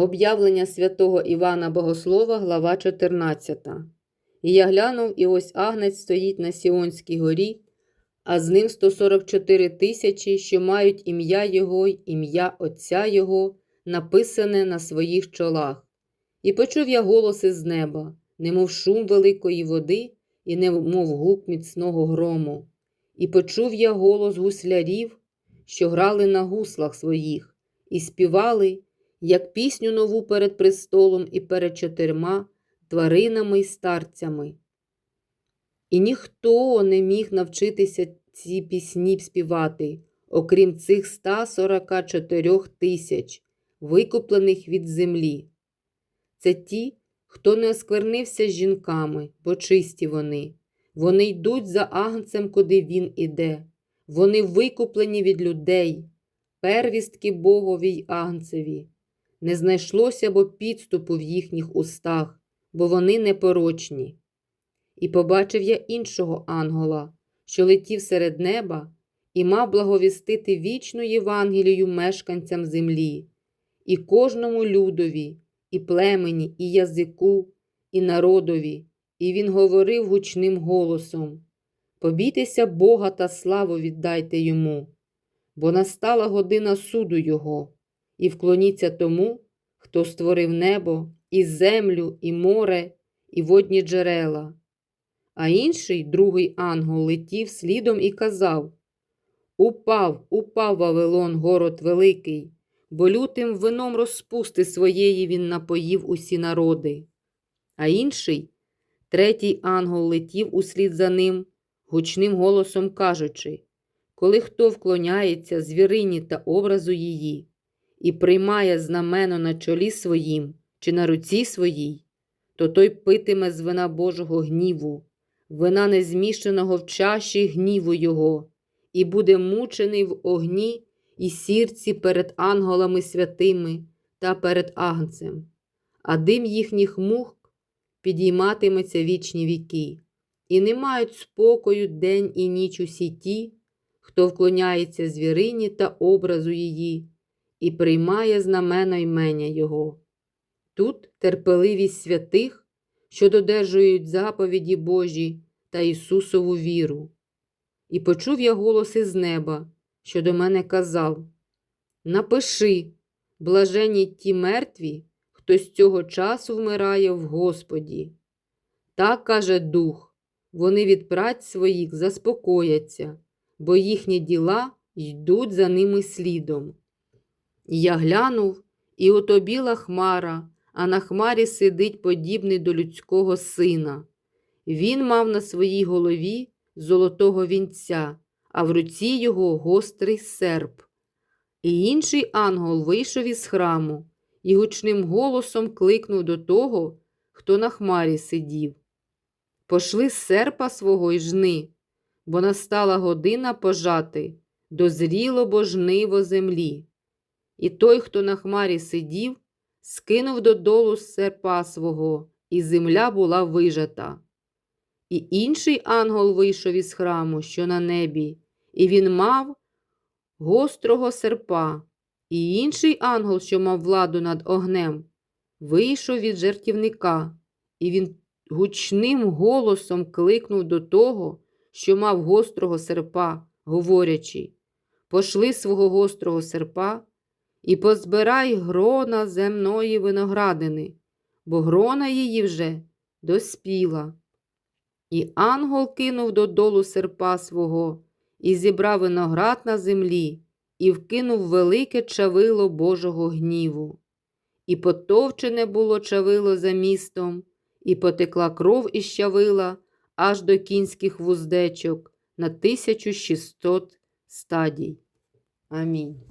Об'явлення святого Івана Богослова, глава 14. І я глянув, і ось агнець стоїть на Сіонській горі, а з ним 144 тисячі, що мають ім'я Його й ім'я Отця Його, написане на своїх чолах. І почув я голоси з неба, немов шум великої води, і немов гук міцного грому. І почув я голос гуслярів, що грали на гуслах своїх, і співали, як пісню нову перед престолом і перед чотирма тваринами й старцями. І ніхто не міг навчитися ці пісні співати, окрім цих 144 тисяч, викуплених від землі. Це ті, хто не осквернився з жінками, бо чисті вони. Вони йдуть за агнцем, куди він іде. Вони викуплені від людей, первістки Богові й агнцеві. Не знайшлося бо підступу в їхніх устах, бо вони непорочні. І побачив я іншого ангела, що летів серед неба, і мав благовістити вічну Євангелію мешканцям землі, і кожному людові, і племені, і язику, і народові, і він говорив гучним голосом: Побійтеся Бога та славу віддайте йому, бо настала година суду Його, і вклоніться тому, хто створив небо, і землю, і море, і водні джерела. А інший, другий ангел, летів слідом і казав: Упав, упав Вавилон, город великий, бо лютим вином розпусти своєї він напоїв усі народи. А інший, третій ангел летів услід за ним, гучним голосом кажучи: Коли хто вклоняється звірині та образу її, і приймає знамено на чолі своїм чи на руці своїй, то той питиме з вина Божого гніву, вина незміщеного в чаші гніву Його, і буде мучений в огні і сірці перед ангелами святими та перед агнцем, а дим їхніх мух підійматиметься вічні віки, і не мають спокою день і ніч усі ті, хто вклоняється звірині та образу її, і приймає знамена ймення Його. Тут терпеливість святих, що додержують заповіді Божі та Ісусову віру. І почув я голос із неба, що до мене казав: Напиши, блажені ті мертві, хто з цього часу вмирає в Господі. Так каже Дух, вони від праць своїх заспокояться, бо їхні діла йдуть за ними слідом. Я глянув, і ото біла хмара, а на хмарі сидить подібний до людського сина. Він мав на своїй голові золотого вінця, а в руці його гострий серп. І інший ангел вийшов із храму і гучним голосом кликнув до того, хто на хмарі сидів. Пошли серпа свого й жни, бо настала година пожати, дозріло бо жниво землі. І той, хто на хмарі сидів, скинув додолу серпа свого, і земля була вижата. І інший ангел вийшов із храму, що на небі, і він мав гострого серпа, і інший ангел, що мав владу над огнем, вийшов від жертівника, і він гучним голосом кликнув до того, що мав гострого серпа, говорячи Пошли свого гострого серпа і позбирай грона земної виноградини, бо грона її вже доспіла. І ангел кинув додолу серпа свого, і зібрав виноград на землі, і вкинув велике чавило Божого гніву. І потовчене було чавило за містом, і потекла кров із чавила аж до кінських вуздечок на 1600 стадій. Амінь.